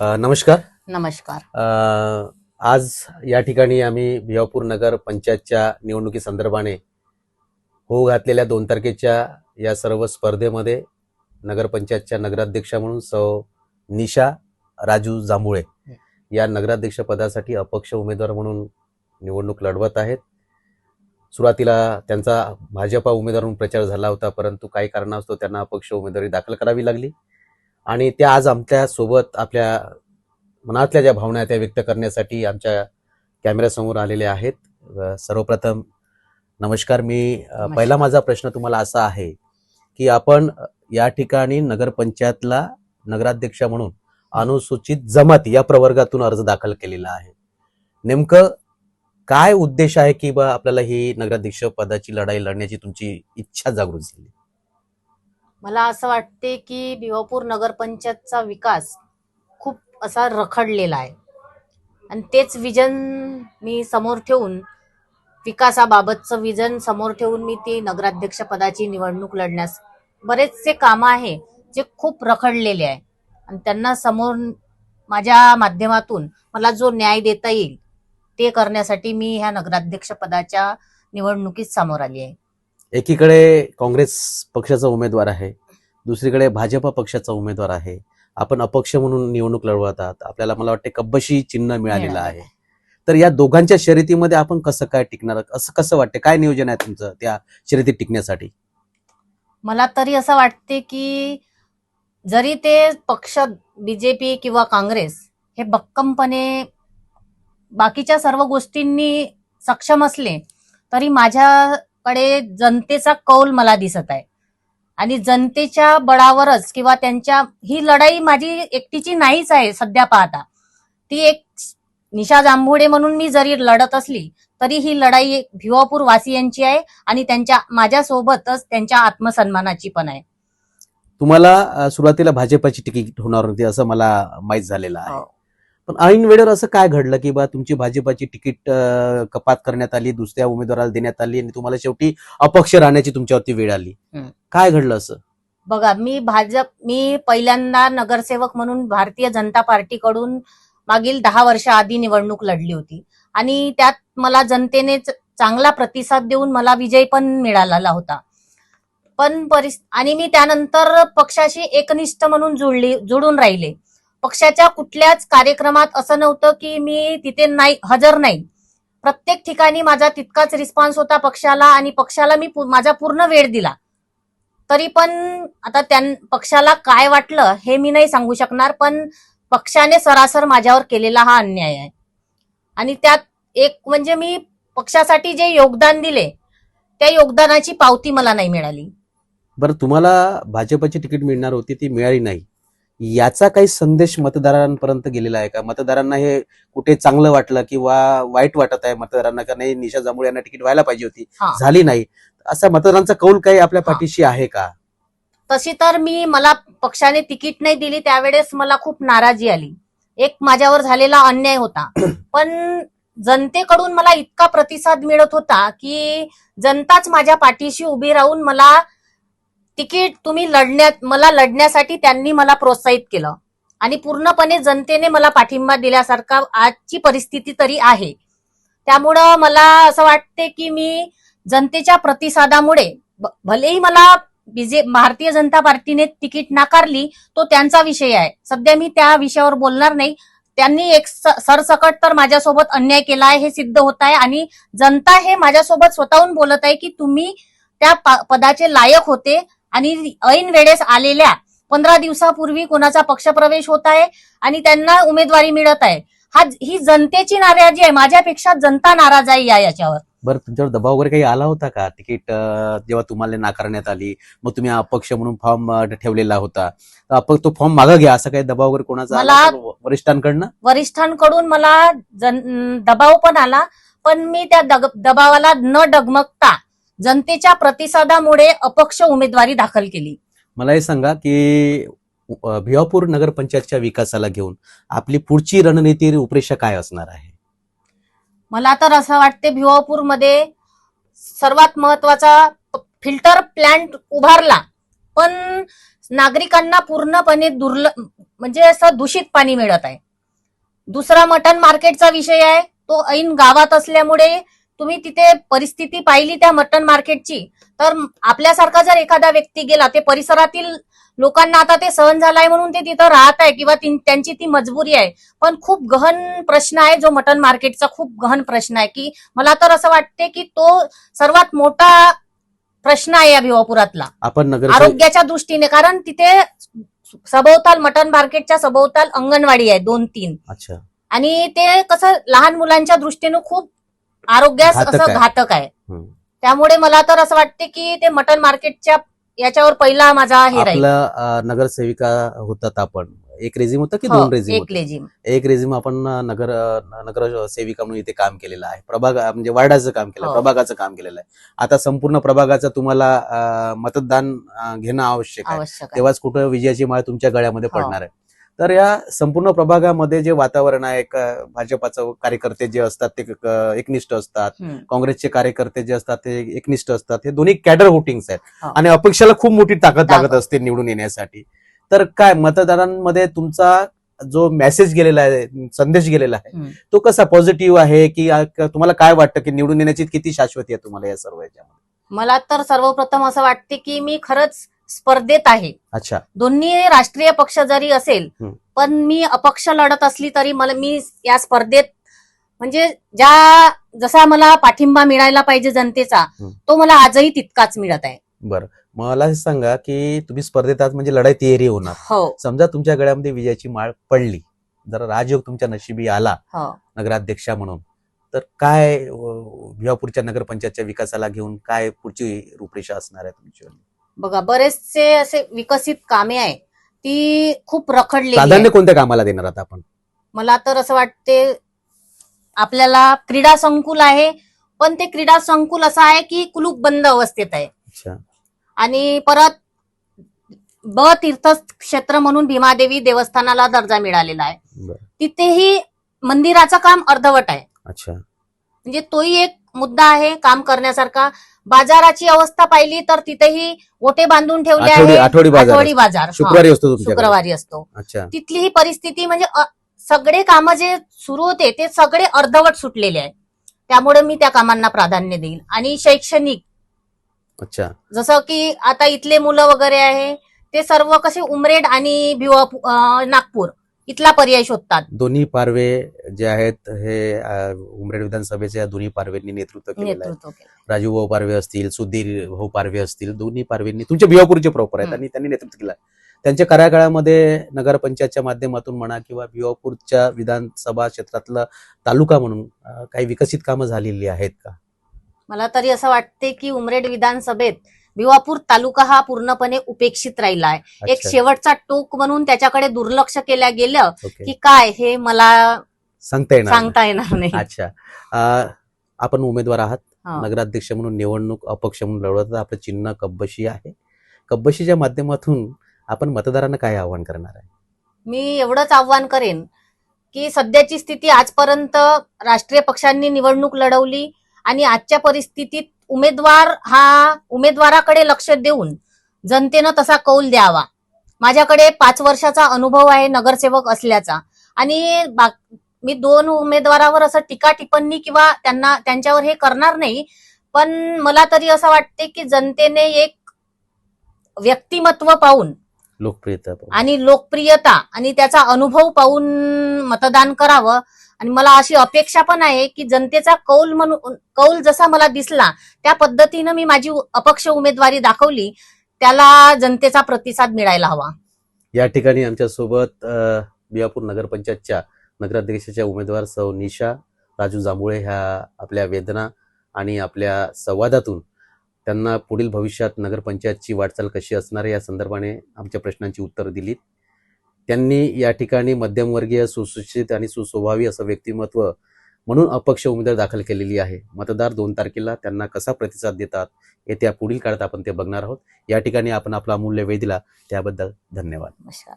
नमस्कार. नमस्कार. अ, आज या ठिकाणी आम्ही भिवापूर नगर पंचायतच्या निवडणुकी संदर्भाने हो घातलेल्या दोन तारखेच्या या सर्व स्पर्धेमध्ये नगरपंचायतच्या नगराध्यक्षा म्हणून सौ निशा राजू जांभुळे या नगराध्यक्ष पदासाठी अपक्ष उमेदवार म्हणून निवडणूक लढवत आहेत. सुरुवातीला त्यांचा भाजपा उमेदवार म्हणून प्रचार झाला होता परंतु काही कारणास्तव त्यांना अपक्ष उमेदवारी दाखल करावी लागली. आणि त्या आज आमच्यासोबत आपल्या मनातल्या ज्या भावना त्या व्यक्त करण्यासाठी आमच्या कॅमेऱ्यासमोर आलेले आहेत. सर्वप्रथम नमस्कार. मी पहिला माझा प्रश्न तुम्हाला असा आहे की आपण या ठिकाणी नगरपंचायतला नगराध्यक्ष म्हणून अनुसूचित जमाती या प्रवर्गातून अर्ज दाखल केलेला आहे. नेमकं काय उद्देश आहे की बा आपल्याला ही नगराध्यक्ष पदाची लढाई लढण्याची तुमची इच्छा जागृत झाली? मला असं वाटते की भिवापूर नगरपंचायतचा विकास खूप असा रखडलेला आहे. आणि तेच विजन मी समोर ठेवून विकासाबाबतचं विजन समोर ठेवून मी ती नगराध्यक्षपदाची निवडणूक लढण्यास बरेचसे कामं आहे जे खूप रखडलेले आहे. आणि त्यांना समोर माझ्या माध्यमातून मला जो न्याय देता येईल ते करण्यासाठी मी ह्या नगराध्यक्षपदाच्या निवडणुकीत समोर आली आहे. एकीकडे काँग्रेस पक्षाचा उमेदवार आहे दुसरीकडे भाजपा पक्षाचा उमेदवार आहे. आपण अपक्ष म्हणून निवडणूक लढवत आहात आपल्याला मला वाटते कब्बशी चिन्ह मिळालेलं आहे. तर या दोघांच्या शर्यतीमध्ये आपण कसं काय टिकणार असं कसं वाटते काय नियोजन आहे तुमचं त्या शर्यतीत टिकण्यासाठी? मला तरी असं वाटते की जरी ते पक्ष बीजेपी किंवा काँग्रेस हे भक्कमपणे बाकीच्या सर्व गोष्टींनी सक्षम असले तरी माझ्याकडे जनतेचा कौल मला दिसत आहे. आणि जनतेच्या बळावरच किंवा त्यांच्या ही लढाई माझी एकटीची नाहीच आहे सध्या पाहता. ती एक निशा जांभुडे म्हणून मी जरी लढत असली तरी ही लढाई भिवापूर वासियांची आहे आणि त्यांच्या माझ्यासोबतच त्यांच्या आत्मसन्मानाची पण आहे. तुम्हाला सुरुवातीला भाजपाची तिकीट होणार होती असं मला माहीत झालेलं आहे. हो. पण ऐन वेळेवर असं काय घडलं की बा तुमची भाजपाची तिकीट कपात करण्यात आली दुसऱ्या उमेदवाराला देण्यात आली आणि तुम्हाला शेवटी अपक्ष राहण्याची तुमच्यावरती वेळ आली. काय घडलं असं? बघा मी भाजप मी पहिल्यांदा नगरसेवक म्हणून भारतीय जनता पार्टीकडून मागील दहा वर्ष आधी निवडणूक लढली होती. आणि त्यात मला जनतेने चांगला प्रतिसाद देऊन मला विजय पण मिळालेला होता. पण परिस आणि मी त्यानंतर पक्षाशी एकनिष्ठ म्हणून जुळली जुळून राहिले. पक्षाच्या कुठल्याच कार्यक्रमात असं नव्हतं की मी तिथे नाही हजर नाही. प्रत्येक ठिकाणी माझा तितकाच रिस्पॉन्स होता पक्षाला आणि पक्षाला मी माझा पूर्ण वेळ दिला. तरी पण आता त्यां पक्षाला काय वाटलं हे मी नाही सांगू शकणार पण पक्षाने सरासर माझ्यावर केलेला हा अन्याय आहे. आणि त्यात एक म्हणजे मी पक्षासाठी जे योगदान दिले त्या योगदानाची पावती मला नाही मिळाली. बरं तुम्हाला भाजपची तिकीट मिळणार होती ती मिळाली नाही. याचा काही संदेश मतदारांपर्यंत गेलेला आहे का? मतदारांना हे कुठे चांगलं वाटलं किंवा वाईट वाटत आहे मतदारांना का नाही? निशा जांभूळ यांना तिकीट व्हायला पाहिजे होती. झाली नाही. असा मतदारांचा कौल काही आपल्या. पाठीशी आहे का? तशी तर मी मला पक्षाने तिकीट नाही दिली त्यावेळेस मला खूप नाराजी आली. एक माझ्यावर झालेला अन्याय होता. पण जनतेकडून मला इतका प्रतिसाद मिळत होता की जनताच माझ्या पाठीशी उभी राहून मला तिकीट तुम्ही लढण्यात मला लढण्यासाठी त्यांनी मला प्रोत्साहित केलं. आणि पूर्णपणे जनतेने मला पाठिंबा दिल्यासारखा आजची परिस्थिती तरी आहे. त्यामुळं मला असं वाटते की मी जनतेच्या प्रतिसादामुळे भलेही मला बीजे भारतीय जनता पार्टीने तिकीट नाकारली तो त्यांचा विषय आहे. सध्या मी त्या विषयावर बोलणार नाही. त्यांनी एक स- सरसकट तर माझ्यासोबत अन्याय केला आहे हे सिद्ध होत आहे. आणि जनता हे माझ्यासोबत स्वतःहून बोलत आहे की तुम्ही त्या पदाचे लायक होते. आणि ऐन वेळेस आलेल्या पंधरा दिवसापूर्वी कोणाचा पक्षप्रवेश होत आहे आणि त्यांना उमेदवारी मिळत आहे. हा ही जनतेची नाराजी आहे. माझ्यापेक्षा जनता नाराज आहे या याच्यावर. बरं तुमच्यावर दबाव वगैरे काही आला होता का? तिकीट जेव्हा तुम्हाला नाकारण्यात आली मग तुम्ही अपक्ष म्हणून फॉर्म ठेवलेला होता. आपण तो फॉर्म मागा घ्या असं काही दबाव वगैरे कोणाचा आला मला- वरिष्ठांकडनं? वरिष्ठांकडून मला जन दबाव पण आला पण मी त्या दबावाला न डगमगता जनतेच्या प्रतिसादामुळे अपक्ष उमेदवारी दाखल केली. मला हे सांगा की भिवापूर नगरपंचायतच्या विकासाला घेऊन आपली पुढची रणनीती रूपरेषा काय असणार आहे? मला तर असं वाटते भिवापूरमध्ये सर्वात महत्त्वाचा फिल्टर प्लांट उभारला पण नागरिकांना पूर्णपणे दुर्ल म्हणजे असं दूषित पाणी मिळत आहे. दुसरा मटन मार्केटचा विषय आहे तो ऐन गावात असल्यामुळे तुम्ही तिथे परिस्थिती पाहिली त्या मटन मार्केटची तर आपल्यासारखा जर एखादा व्यक्ती गेला ते परिसरातील लोकांना आता ते सहन झालाय म्हणून ते तिथं राहत आहे किंवा त्यांची ती मजबुरी आहे. पण खूप गहन प्रश्न आहे जो मटन मार्केटचा खूप गहन प्रश्न आहे की मला तर असं वाटते की तो सर्वात मोठा प्रश्न आहे या भिवापुरातला. आपण नगर आरोग्याच्या दृष्टीने कारण तिथे सभोवताल मटन मार्केटच्या सभोवताल अंगणवाडी आहे दोन तीन अच्छा. आणि ते कसं लहान मुलांच्या दृष्टीने खूप आरोग्यास घातक असं आहे. घातक आहे. त्यामुळे मला तर असं वाटते की ते मटन मार्केटच्या याच्यावर पहिला माझा हे राहील. आपलं अं, नगरसेविका होतात आपण. एक रेझिम होतं की हो, दोन रेझिम एक होतं? लेझिम एक रेझिम आपण अं, नगर अं, नगर सेविका म्हणून इथे काम केलेलं आहे. प्रभाग म्हणजे वार्डाचं काम केलं हो. प्रभागाचं काम केलेलं आहे. आता संपूर्ण प्रभागाचं तुम्हाला अं, मतदान अं, घेणं आवश्यक आहे. आवश्यक आहे. तेव्हाच कुठं विजयाची माळ तुमच्या गळ्यामध्ये हो. पडणार आहे. तर या संपूर्ण प्रभागामध्ये जे वातावरण आहे भाजपाचं कार्यकर्ते जे असतात ते एक- एकनिष्ठ असतात. काँग्रेसचे कार्यकर्ते जे असतात ते एकनिष्ठ असतात हे दोन्ही कॅडर वोटिंग्स आहेत. आणि अपेक्षाला खूप मोठी ताकद लागत. असते निवडून येण्यासाठी तर काय मतदारांमध्ये तुमचा जो मेसेज गेलेला आहे संदेश गेलेला आहे. तो कसा पॉझिटिव्ह आहे क- तुम्हाला काय वाटतं की निवडून येण्याची किती शाश्वती आहे तुम्हाला या सर्व याच्यामध्ये मला तर सर्वप्रथम असं वाटते की मी खरंच स्पर्धेत आहे. अच्छा. दोन्ही राष्ट्रीय पक्ष जरी असेल. पण मी अपक्ष लढत असली तरी मला मी या स्पर्धेत म्हणजे ज्या जसा मला पाठिंबा मिळायला पाहिजे जनतेचा. तो मला आजही तितकाच मिळत आहे. बरं. मला हे सांगा की तुम्ही स्पर्धेत आज म्हणजे लढाई तयारी होणार. हो. समजा तुमच्या गळ्यामध्ये विजयाची माळ पडली. जर राजयोग तुमच्या नशिबी आला. हो. नगराध्यक्षा म्हणून. तर काय अं, भिवापूरच्या नगरपंचायतच्या विकासाला घेऊन काय पुढची रूपरेषा असणार आहे तुमची? बघा बरेचसे असे विकसित कामे आहे ती खूप रखडलेली प्राधान्य. कोणत्या कामाला देणार आहात आपण? मला तर असं वाटते आपल्याला क्रीडा संकुल आहे पण ते क्रीडा संकुल असं आहे की कुलूप बंद अवस्थेत आहे. अच्छा. आणि परत ब तीर्थक्षेत्र म्हणून भीमादेवी देवस्थानाला दर्जा मिळालेला आहे. बरं. तिथेही मंदिराचं काम अर्धवट आहे. अच्छा. म्हणजे तोही एक मुद्दा आहे काम करण्यासारखा. बाजाराची अवस्था पाहिली तर तिथेही ओटे बांधून ठेवले आहे आठवडी बाजार हा, शुक्रवारी असतो शुक्रवारी असतो. अच्छा. तिथलीही परिस्थिती म्हणजे सगळे कामं जे सुरू होते ते सगळे अर्धवट सुटलेले आहे त्यामुळे मी त्या कामांना प्राधान्य देईल आणि शैक्षणिक अच्छा. जसं की आता इथले मुलं वगैरे आहे ते सर्व कसे उमरेड आणि भिवा नागपूर. इथला पर्याय शोधतात. दोन्ही पारवे जे आहेत हे अं, उमरेड विधानसभेचे या दोन्ही पारवेंनी नेतृत्व केलेलं आहे. नेतृत्व केलं. राजू भाऊ पारवे असतील सुधीर भाऊ पारवे असतील दोन्ही पारवेंनी तुमचे भिवापूरचे प्रॉपर आहेत. आणि त्यांनी नेतृत्व केलं त्यांच्या कार्यकाळामध्ये नगरपंचायतच्या माध्यमातून म्हणा किंवा भिवापूरच्या विधानसभा क्षेत्रातलं तालुका म्हणून अं, काही विकसित कामं झालेली आहेत का? मला तरी असं वाटते की उमरेड विधानसभेत भिवापूर तालुका हा पूर्णपणे उपेक्षित राहिला आहे एक शेवटचा टोक म्हणून त्याच्याकडे दुर्लक्ष केलं गेलं. की काय हे मला सांगता येणार नाही. सांगता येणार नाही. अच्छा. आपण उमेदवार आहात. नगराध्यक्ष म्हणून निवडणूक अपक्ष म्हणून लढवत आपलं चिन्ह कब्बशी आहे. कब्बशीच्या माध्यमातून आपण मतदारांना काय आवाहन करणार आहे? मी एवढंच आव्हान करेन की सध्याची स्थिती आजपर्यंत राष्ट्रीय पक्षांनी निवडणूक लढवली आणि आजच्या परिस्थितीत उमेदवार हा उमेदवाराकडे लक्ष देऊन जनतेनं तसा कौल द्यावा. माझ्याकडे पाच वर्षाचा अनुभव आहे नगरसेवक असल्याचा. आणि मी दोन उमेदवारावर असं टीका टिप्पणी किंवा त्यांना त्यांच्यावर हे करणार नाही पण मला तरी असं वाटते की जनतेने एक व्यक्तिमत्व पाहून लोकप्रियता. आणि लोकप्रियता आणि त्याचा अनुभव पाहून मतदान करावं. आणि मला अशी अपेक्षा पण आहे की जनतेचा कौल म्हणून कौल जसा मला दिसला त्या पद्धतीनं मी माझी अपक्ष उमेदवारी दाखवली त्याला जनतेचा प्रतिसाद मिळायला हवा. या ठिकाणी आमच्यासोबत बियापूर नगरपंचायतच्या नगराध्यक्षाच्या उमेदवार सौ निशा राजू जांभुळे ह्या आपल्या वेदना आणि आपल्या संवादातून त्यांना पुढील भविष्यात नगरपंचायतची वाटचाल कशी असणार आहे या संदर्भाने आमच्या प्रश्नांची उत्तरं दिलीत. त्यांनी या ठिकाणी मध्यमवर्गीय सुशिक्षित आणि सुस्वभावी असं व्यक्तिमत्व म्हणून अपक्ष उमेदवार दाखल केलेली आहे. मतदार दोन तारखेला त्यांना कसा प्रतिसाद देतात येत्या पुढील काळात आपण ते बघणार आहोत. या ठिकाणी आपण आपला अमूल्य वेळ दिला. त्याबद्दल धन्यवाद. नमस्कार.